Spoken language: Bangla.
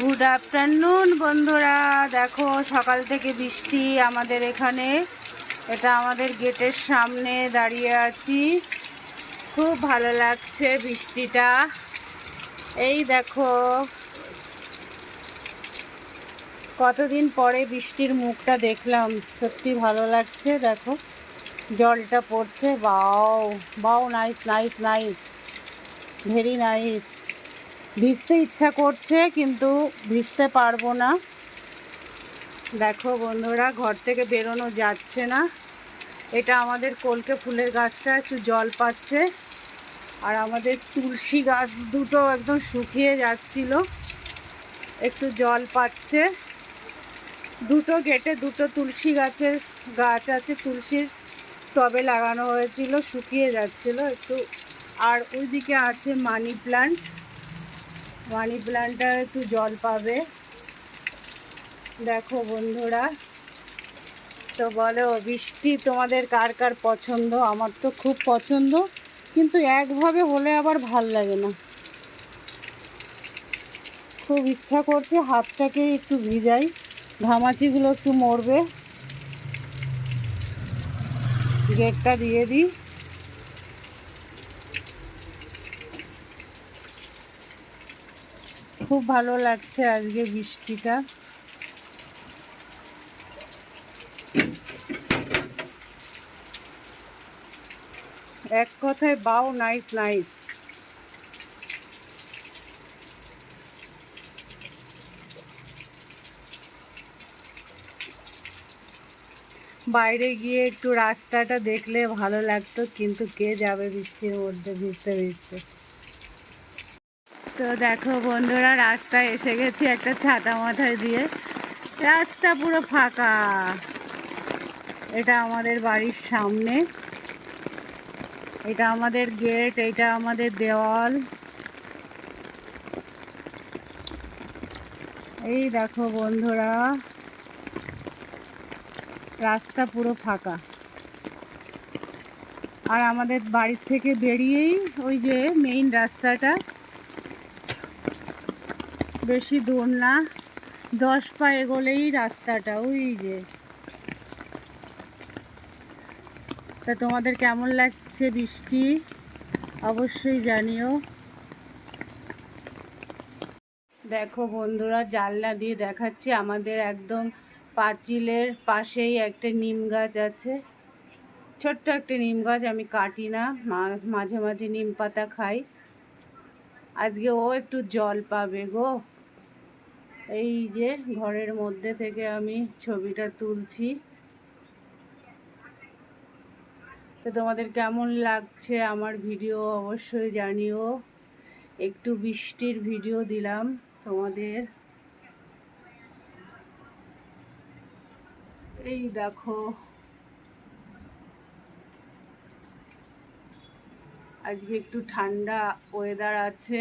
গুড আফটারনুন বন্ধুরা। দেখো, সকাল থেকে বৃষ্টি আমাদের এখানে। এটা আমাদের গেটের সামনে দাঁড়িয়ে আছি। খুব ভালো লাগছে বৃষ্টিটা। এই দেখো, কতদিন পরে বৃষ্টির মুখটা দেখলাম। সত্যি ভালো লাগছে, দেখো। জলটা পড়ছে, বাও বাও nice nice nice very nice ভিজতে ইচ্ছা করছে, কিন্তু ভিজতে পারব না। দেখো বন্ধুরা, ঘর থেকে বেরোনো যাচ্ছে না। এটা আমাদের কলকে ফুলের গাছটা একটু জল পাচ্ছে, আর আমাদের তুলসী গাছ দুটো একদম শুকিয়ে যাচ্ছিল। একটু জল পাচ্ছে। দুটো গেটে দুটো তুলসী গাছের গাছ আছে, তুলসীর টবে লাগানো হয়েছিল, শুকিয়ে যাচ্ছিল। একটু আর ওইদিকে আছে মানি প্লান্ট। মানি প্লান্টটা একটু জল পাবে। দেখো বন্ধুরা, তো বলো, বৃষ্টি তোমাদের কার কার পছন্দ? আমার তো খুব পছন্দ, কিন্তু একভাবে হলে আবার ভালো লাগে না। খুব ইচ্ছা করছে হাতটাকে একটু ভিজাই, ঘামাচিগুলো একটু মরবে। গেটটা দিয়ে দিই। খুব ভালো লাগছে আজকে বৃষ্টিটা। এক কথায় বাও, নাইস নাইস। বাইরে গিয়ে একটু রাস্তাটা দেখলে ভালো লাগতো, কিন্তু কে যাবে বৃষ্টির মধ্যে ভিজতে ভিজতে? তো দেখো বন্ধুরা, রাস্তায় এসে গেছি একটা ছাতা মাথায় দিয়ে। রাস্তা পুরো ফাঁকা। এটা আমাদের বাড়ির সামনে। এটা আমাদের গেট, এটা আমাদের দেওয়াল। এই দেখো বন্ধুরা, রাস্তা পুরো ফাঁকা। আর আমাদের বাড়ির থেকে বেরিয়েই ওই যে মেইন রাস্তাটা। বেশি দূর না। দশ পা এগোলেই রাস্তাটা, ওই যে। তা তোমাদের কেমন লাগছে বৃষ্টি? অবশ্যই জানিও। দেখো বন্ধুরা, জানলা দিয়ে দেখাচ্ছি, আমাদের একদম পাঁচিলের পাশেই একটা নিম গাছ আছে। ছোট্ট একটা নিম গাছ, আমি কাটি না মাঝে মাঝে নিম পাতা খাই। আজকে ও একটু জল পাবে গো। এই যে ঘরের মধ্যে থেকে আমি ছবিটা তুলছি। তো তোমাদের কেমন লাগছে আমার ভিডিও অবশ্যই জানিও। একটু বৃষ্টির ভিডিও দিলাম তোমাদের। এই দেখো। আজকে একটু ঠান্ডা ওয়েদার আছে।